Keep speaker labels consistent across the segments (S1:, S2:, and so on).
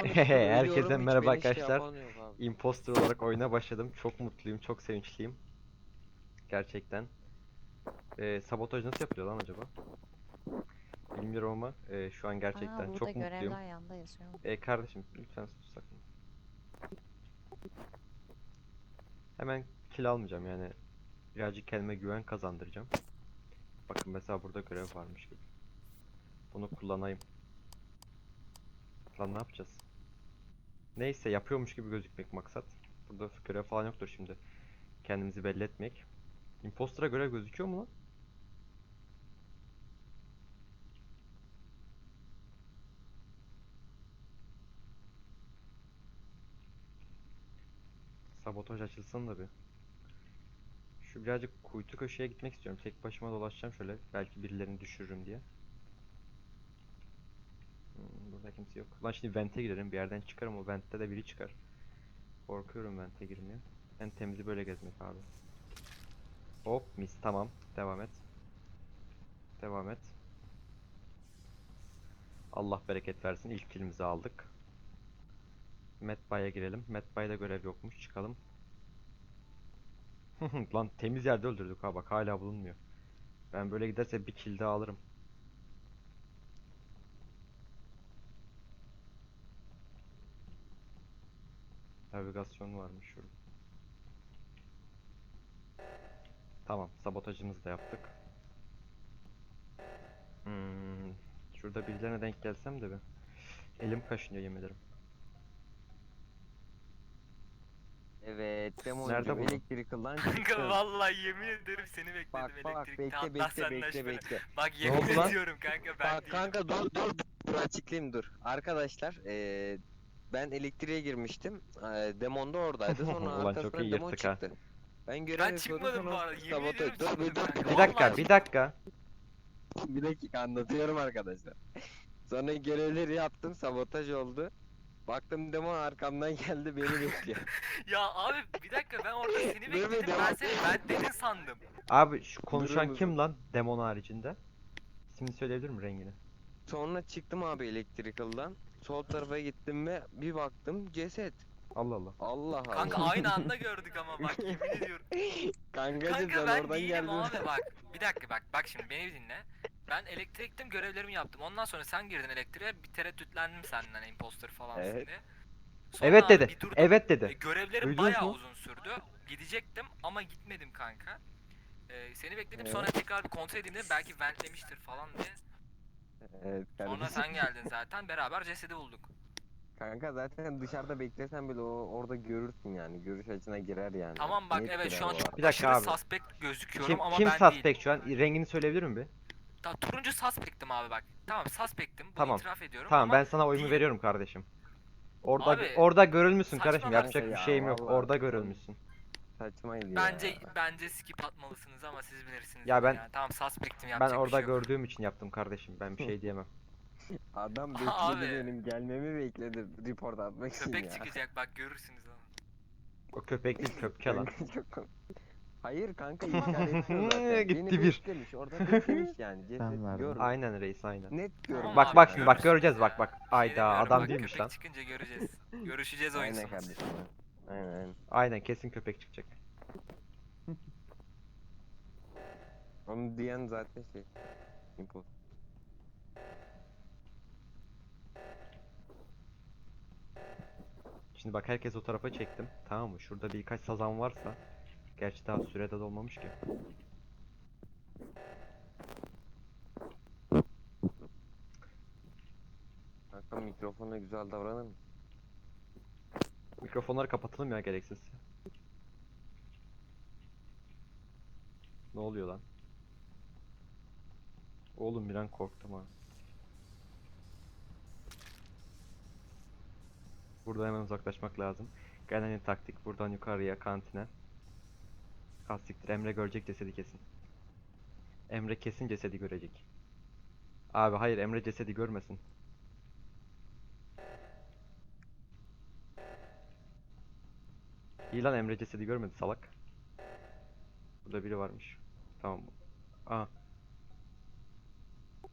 S1: Herkese merhaba
S2: şey
S1: arkadaşlar.
S2: abi.
S1: Imposter olarak oyuna başladım. Çok mutluyum, çok sevinçliyim. Gerçekten. Ee, sabotaj nasıl yapılıyor lan acaba? Bilmiyorum ama e, şu an gerçekten
S3: Aa,
S1: çok mutluyum.
S3: yanda.
S1: E, kardeşim lütfen sus sakın. Hemen kill almayacağım yani. Birazcık kendime güven kazandıracağım. Bakın mesela burada görev varmış gibi. Bunu kullanayım. Lan ne yapacağız? Neyse yapıyormuş gibi gözükmek maksat. Burada görev falan yoktur şimdi. Kendimizi belli etmek. Imposter'a görev gözüküyor mu lan? Sabotaj açılsın da bir. Şu birazcık kuytu köşeye gitmek istiyorum. Tek başıma dolaşacağım şöyle. Belki birilerini düşürürüm diye. Burada kimse yok. Lan şimdi vente girerim. Bir yerden çıkarım. O ventte de biri çıkar. Korkuyorum vente girmeye. En temizi böyle gezmek abi. Hop mis tamam. Devam et. Devam et. Allah bereket versin. İlk kilimizi aldık. Medbay'a girelim. Medbay'da görev yokmuş. Çıkalım. Lan temiz yerde öldürdük ha bak hala bulunmuyor. Ben böyle giderse bir kill daha alırım. Navigasyon varmış şurada. Tamam, sabotajımızı da yaptık. Hmm, şurada birilerine denk gelsem de bir. Elim kaşınıyor yemin ederim.
S2: Evet, demo
S1: Nerede bu?
S2: Electrical'dan
S4: Kanka
S2: çıktım.
S4: vallahi yemin ederim seni bekledim
S2: Bak bak
S4: elektrikte.
S2: bekle
S4: Hatta
S2: bekle
S4: senden
S2: bekle
S4: şüphelen-
S2: bekle.
S4: Bak yemin
S1: oldu lan?
S4: ediyorum kanka ben
S2: Bak
S4: değilim.
S2: kanka dur dur dur açıklayayım dur. Arkadaşlar eee ben elektriğe girmiştim. Eee Demon da oradaydı. Sonra
S1: Ulan çok
S2: arkasından
S1: iyi
S2: Demon
S1: yırttık ha.
S2: çıktı. Ben görev
S4: Ben
S2: yapıyordum
S4: çıkmadım bu arada. Yemin
S2: sabotaj-
S4: ediyorum
S2: Dur bir
S4: çıkmadım
S2: dur.
S1: Bir dakika, bir dakika.
S2: bir dakika anlatıyorum arkadaşlar. Sonra görevleri yaptım sabotaj oldu. Baktım Demon arkamdan geldi beni bekliyor.
S4: Ya abi bir dakika ben orada seni bekledim.
S2: devam.
S4: Ben seni ben dedin sandım.
S1: Abi şu konuşan kim lan? Demon haricinde. İsmini söyleyebilir mi rengini?
S2: Sonra çıktım abi Electrical'dan. Sol tarafa gittim ve bir baktım ceset.
S1: Allah Allah.
S2: Allah Allah.
S4: Kanka aynı anda gördük ama bak yemin ediyorum.
S2: Kankacım
S4: Kanka
S2: sen
S4: ben
S2: oradan
S4: değilim
S2: geldin.
S4: abi bak. Bir dakika bak bak şimdi beni bir dinle. Ben elektriktim görevlerimi yaptım. Ondan sonra sen girdin elektriğe bir tereddütlendim senden imposter falan
S2: Evet.
S4: diye. Sonra
S1: Evet
S4: abi
S1: dedi.
S4: bir durdum.
S1: Evet
S4: E,
S1: dedi.
S4: görevlerim
S1: Duydunuz
S4: bayağı
S1: mu?
S4: uzun sürdü. Gidecektim ama gitmedim kanka. E, seni bekledim
S2: Evet.
S4: sonra tekrar bir kontrol edeyim dedim belki ventlemiştir falan diye.
S2: Evet
S4: Sonra
S2: kardeşim.
S4: sen geldin zaten beraber cesedi bulduk.
S2: Kanka zaten dışarıda beklesen bile o orada görürsün yani. Görüş açına girer yani.
S4: Tamam bak
S2: Net
S4: evet
S2: girer
S4: şu an
S2: o
S4: çok
S1: Bir dakika
S4: aşırı
S1: abi.
S4: suspect gözüküyorum
S1: Kim,
S4: ama
S1: kim
S4: ben değilim.
S1: suspect şu an? Rengini söyleyebilir mi bir?
S4: Ta, turuncu suspect'tim abi bak. Tamam suspect'tim bunu
S1: Tamam.
S4: itiraf ediyorum
S1: Tamam
S4: ama
S1: ben sana oyumu
S4: değilim.
S1: veriyorum kardeşim. Orada
S4: Abi,
S1: orada görülmüşsün
S4: saçma
S1: kardeşim.
S4: bak.
S1: Yapacak bir
S2: ya,
S1: şeyim yok.
S2: vallahi.
S1: Orada görülmüşsün.
S2: Saçmaydı ya.
S4: Bence bence skip atmalısınız ama siz bilirsiniz.
S1: Ya ben-
S4: yani. Tamam suspect'tim
S1: Ben
S4: yapacak bir
S1: orada
S4: şey yok.
S1: gördüğüm için yaptım kardeşim. Ben bir şey diyemem.
S2: Adam bekledi
S4: Abi.
S2: benim gelmemi bekledi report atmak için
S4: Köpek
S2: ya.
S4: çıkacak bak görürsünüz onu.
S1: O köpek değil köpke lan.
S2: Kanka çok komik. Hayır kanka inkar etmiyor zaten.
S1: Gitti
S2: Beni
S1: bir.
S2: beklemiş orada beklemiş yani. Ceset
S5: verdin.
S1: Aynen reis aynen.
S2: Net.
S4: Tamam
S1: Bak bak şimdi bak göreceğiz bak bak.
S4: Şey
S1: Ayda
S4: demiyorum,
S1: adam
S4: bak,
S1: değilmiş
S4: köpek
S1: lan.
S4: çıkınca göreceğiz. Görüşeceğiz oyun
S2: Aynen kardeşim. Aynen aynen.
S1: Aynen kesin köpek çıkacak.
S2: Onu diyen zaten şey. Impul.
S1: Şimdi bak herkes o tarafa çektim. Tamam mı? Şurada birkaç sazan varsa. Gerçi daha sürede dolmamış ki.
S2: Kanka mikrofona güzel davranır mı?
S1: Mikrofonları kapatalım ya gereksiz. Ne oluyor lan? Oğlum bir an korktum ha. Buradan hemen uzaklaşmak lazım. Gelen taktik buradan yukarıya kantine. Kastiktir Emre görecek cesedi kesin. Emre kesin cesedi görecek. Abi hayır Emre cesedi görmesin. İyi lan Emre cesedi görmedi salak. Burada biri varmış. Tamam. Aha.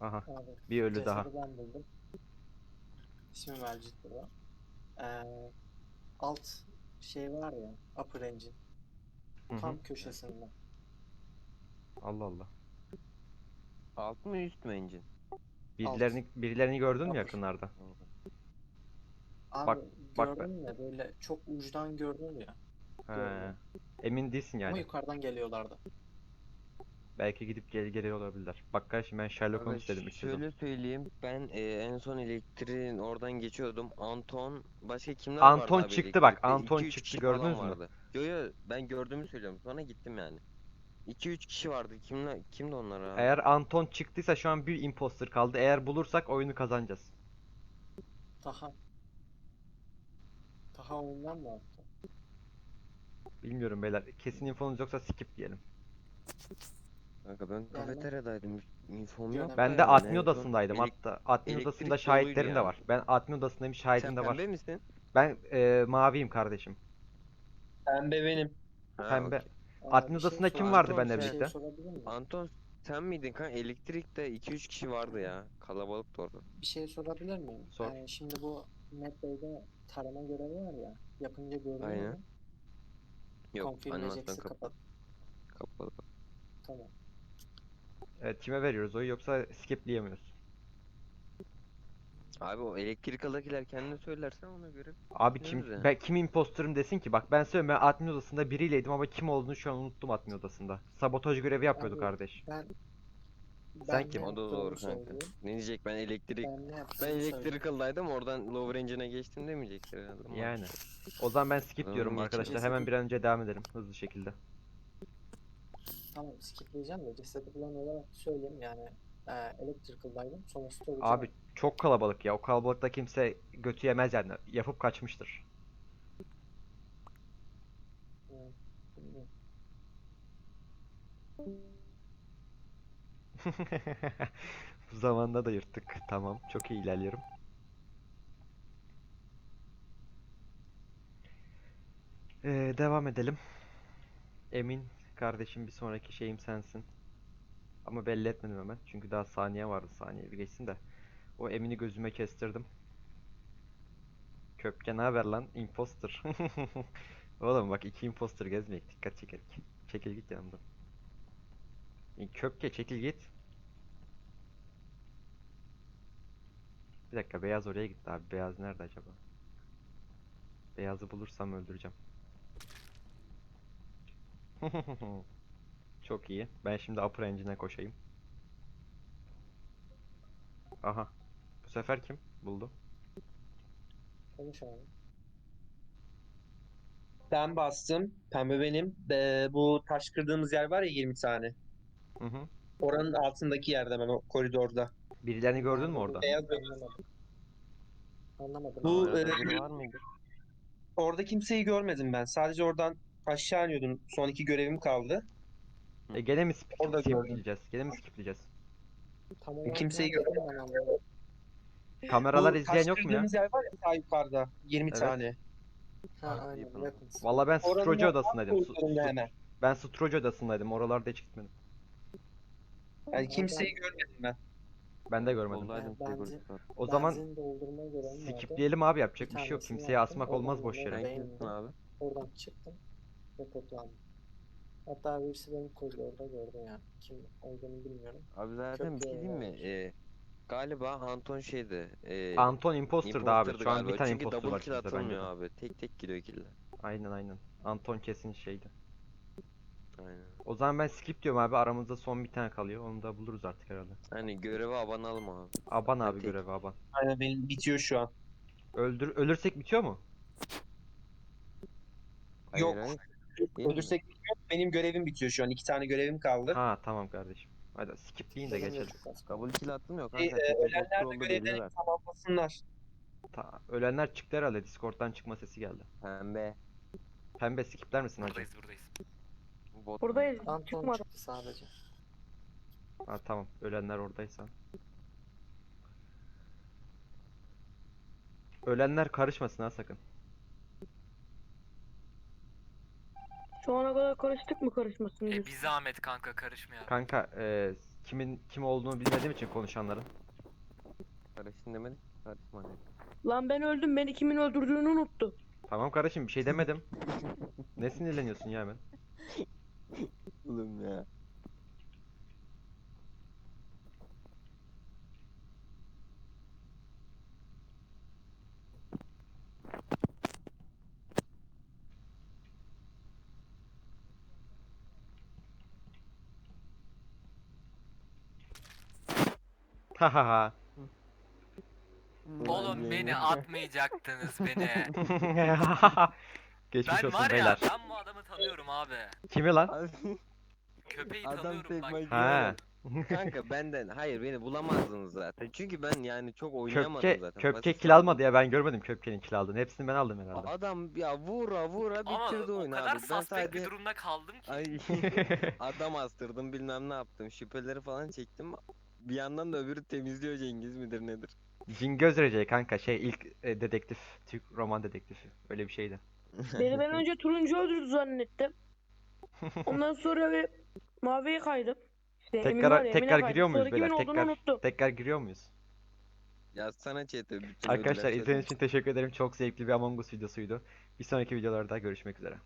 S1: Aha.
S6: Abi,
S1: Bir ölü daha.
S6: ben buldum. İsmim Elcit burada.
S3: Ee, alt şey var ya, upper engine.
S1: Hı hı.
S3: Tam köşesinde.
S1: Allah Allah.
S2: Alt mı üst mü engine?
S1: Birilerini birilerini gördün mü yakınlarda?
S3: Abi
S1: Bak- bak
S3: gördün mü böyle çok uçtan gördün ya.
S1: He.
S3: Gördüm.
S1: Emin değilsin
S3: Ama
S1: yani.
S3: yukarıdan geliyorlardı.
S1: Belki gidip geri geri olabilirler. Bak kardeşim ben Sherlock Holmes dedim sezon.
S2: şöyle söyleyeyim ben e, en son elektriğin oradan geçiyordum. Anton başka kimler vardı
S1: Anton
S2: abi
S1: çıktı bak,
S2: elektrikte?
S1: Anton
S2: 2-3
S1: çıktı,
S2: kişi
S1: gördünüz mü?
S2: vardı. Yo yo ben gördüğümü söylüyorum sonra gittim yani. 2-3 kişi vardı kimler kimdi onlar abi?
S1: Eğer Anton çıktıysa şu an bir imposter kaldı. Eğer bulursak oyunu kazanacağız.
S3: Taha. Taha oyundan mı attı?
S1: Bilmiyorum beyler. Kesin infonuz yoksa skip diyelim.
S2: Kanka ben kafeteryadaydım infom yok.
S1: Ben de admin odasındaydım.
S2: elek-
S1: Hatta admin
S2: elektrik
S1: odasında
S2: doluydu
S1: şahitlerim de
S2: yani.
S1: var. Ben admin odasındayım şahidim
S2: Sen
S1: de var.
S2: pembe misin?
S1: Ben e, maviyim kardeşim.
S5: Pembe benim.
S2: Ha,
S1: Pembe.
S2: okey.
S3: Aa,
S1: Admin
S3: bir şey
S1: odasında kim
S3: sorabilir
S1: vardı
S3: miyim?
S1: benimle
S3: Bir şey
S1: birlikte?
S3: sorabilir miyim?
S2: Anton sen miydin kanka? Elektrikte 2-3 kişi vardı ya. Kalabalıktı orada.
S3: Bir şey sorabilir miyim?
S1: Sor.
S3: Ee, şimdi bu Medbay'de tarama görevi var ya. Yapınca görünüyor
S2: Aynen.
S3: mu?
S2: Yok
S3: Confirm
S2: animasyon
S3: kapat.
S2: kapalı.
S3: Tamam.
S1: Evet, kime veriyoruz oyu yoksa skipleyemiyoruz.
S2: Abi o elektrikaldakiler kendine söylersen ona göre.
S1: Abi kim
S2: yani.
S1: ben kim imposterım desin ki bak ben söylüyorum ben admin odasında biriyleydim ama kim olduğunu şu an unuttum admin odasında. Sabotaj görevi yapıyordu
S3: Abi,
S1: kardeş.
S3: Ben
S1: Sen
S3: ben
S1: kim?
S3: ne
S2: O da
S3: yaptığımı
S2: doğru kanka.
S3: söyleyeyim.
S2: Ne diyecek ben elektrik
S3: Ben ne
S2: ben
S3: yaptığımı söyleyeyim.
S2: elektrikaldaydım oradan lower engine'e geçtim demeyecektir herhalde.
S1: Yani. O zaman ben skip
S2: Oğlum,
S1: diyorum arkadaşlar. Hemen bir an önce devam edelim hızlı şekilde.
S3: Tamam skipleyeceğim de cesedi bulan olarak söyleyeyim yani e, Electrical'daydım sonra Storage'a
S1: Abi çok kalabalık ya. O kalabalıkta kimse götü yemez yani. Yapıp kaçmıştır.
S3: bilmiyorum.
S1: Bu zamanda da yırttık. Tamam. Çok iyi ilerliyorum. Ee, devam edelim. Emin kardeşim bir sonraki şeyim sensin. Ama belli etmedim hemen. Çünkü daha saniye vardı. Saniye bir geçsin de. O Emin'i gözüme kestirdim. Köpke ne haber lan? Imposter. Oğlum bak iki imposter gezmeyek. Dikkat çekerik. Çekil git yanımdan. E, Köpke çekil git. Bir dakika beyaz oraya gitti abi. Beyaz nerede acaba? Beyazı bulursam öldüreceğim. Çok iyi. Ben şimdi upper engine'e koşayım. Aha. Bu sefer kim buldu?
S3: Konuş abi.
S5: Ben bastım. Pembe benim. Ee, bu taş kırdığımız yer var ya 20 tane.
S1: Hı hı.
S5: Oranın altındaki yerde hemen o koridorda.
S1: Birilerini gördün mü orada?
S5: Beyaz
S3: Anlamadım. Anlamadım.
S5: Bu, e,
S2: biri var mıydı?
S5: Orada kimseyi görmedim ben. Sadece oradan aşağı iniyordum. Son iki görevim kaldı.
S1: E gene mi skip
S5: Orada gördüm.
S1: skipleyeceğiz? Gene mi skipleyeceğiz?
S3: Tam olarak
S5: kimseyi
S3: nerede ben anlamadım.
S1: Kameralar
S5: Bu
S1: izleyen yok mu ya?
S5: kırdığımız yer var ya sağ yukarıda. 20
S1: Evet.
S5: tane.
S3: Ha aynen
S2: Yapın.
S3: weapons.
S1: Valla ben
S5: Oranın
S1: Stroji odasındaydım. Su-
S5: koridorunda
S1: su-
S5: hemen.
S1: ben Stroji odasındaydım. Oralarda hiç gitmedim.
S5: Yani kimseyi görmedim ben.
S1: Ben de görmedim.
S3: Ben- bence-.
S1: O zaman
S3: Benzin doldurma
S1: skipleyelim abi yapacak
S3: Bir
S1: bir şey yok.
S3: tanesini
S1: Kimseye
S3: yaptım,
S1: asmak olmaz boş yere.
S3: Beğendim.
S2: kimsin abi?
S3: Oradan çıktım. Reportlandım. Hatta birisi beni koridorda gördü yani. Kim olduğunu bilmiyorum.
S2: Abi zaten bir şey diyeyim mi? Ee, galiba Anton şeydi. Ee,
S1: Anton imposter'dı abi. Şu an
S2: galiba.
S1: bir tane
S2: Çünkü
S1: imposter
S2: double
S1: var
S2: kill
S1: kimse bence
S2: atılmıyor abi. Tek tek gidiyor killer.
S1: Aynen aynen. Anton kesin şeydi.
S2: Aynen.
S1: O zaman ben skip diyorum abi. Aramızda son bir tane kalıyor. Onu da buluruz artık herhalde.
S2: Hani görevi abanalım abi.
S1: Aban abi
S2: tek-
S1: görevi aban.
S5: Aynen benim bitiyor şu an.
S1: Öldür ölürsek bitiyor mu?
S2: Hayır,
S5: Yok.
S2: hayır. Değil mi?
S5: Ölürsek bitiyor. Benim görevim bitiyor şu an. İki tane görevim kaldı.
S1: Ha tamam kardeşim. Hadi skipleyin de geçelim.
S2: Double kill atılmıyor
S5: Ee,
S2: kanka.
S5: e,
S2: Tek
S5: ölenler de
S2: oldu
S5: görevlerini
S2: belliler.
S5: tamamlasınlar.
S1: Ta- ölenler çıktı herhalde. Discord'dan çıkma sesi geldi.
S2: Pembe.
S1: Pembe skipler misin hacı?
S4: Buradayız buradayız.
S2: Bot.
S6: Buradayız.
S3: Anton
S6: Çıkmadı.
S3: çıktı sadece.
S1: Ha tamam. Ölenler oradaysa. Ölenler karışmasın ha sakın.
S6: Şu ana kadar karıştık mı karışmasın
S4: E
S6: diye.
S4: bir zahmet kanka karışmayalım.
S1: Kanka e, kimin kim olduğunu bilmediğim için konuşanların.
S2: Karışın demedik. Karışma dedik.
S6: Lan ben öldüm. Beni kimin öldürdüğünü unuttu.
S1: Tamam kardeşim bir şey demedim. Ne sinirleniyorsun ya hemen?
S2: Oğlum ya.
S1: Ha ha ha.
S4: Oğlum beni atmayacaktınız beni.
S1: Geçmiş
S4: ben
S1: olsun
S4: var ya
S1: beyler.
S4: ben bu adamı tanıyorum abi.
S1: Kimi lan?
S4: Köpeği
S2: Adam
S4: tanıyorum
S2: tek
S4: bak.
S1: Ha.
S2: Kanka benden hayır beni bulamazdınız zaten. Çünkü ben yani çok oynayamadım
S1: Köpke,
S2: zaten.
S1: köpke
S2: Basit
S1: kill almadı ya ben görmedim köpkenin kill aldığını. Hepsini ben aldım herhalde.
S2: Adam ya vura vura
S4: Ama
S2: bitirdi
S4: o
S2: oyunu
S4: kadar
S2: abi. Ben
S4: suspect bir
S2: sadece
S4: durumda kaldım ki.
S2: ay adam astırdım bilmem ne yaptım. Şüpheleri falan çektim. Bir yandan da öbürü temizliyor Cengiz midir nedir?
S1: Cingöz Recep kanka şey ilk e, dedektif. Türk roman dedektifi. Öyle bir şeydi.
S6: Beni ben önce turuncu öldürdü zannettim. Ondan sonra bir maviye kaydım. İşte
S1: Tekrar
S6: var ya,
S1: tekrar
S6: kaydım.
S1: giriyor muyuz
S6: Sonra kimin
S1: beyler?
S6: olduğunu
S1: Tekrar
S6: unuttum.
S1: tekrar giriyor muyuz?
S2: Yazsana chat'e bütün
S1: Arkadaşlar izlediğiniz için teşekkür ederim. Çok zevkli bir Among Us videosuydu. Bir sonraki videolarda görüşmek üzere.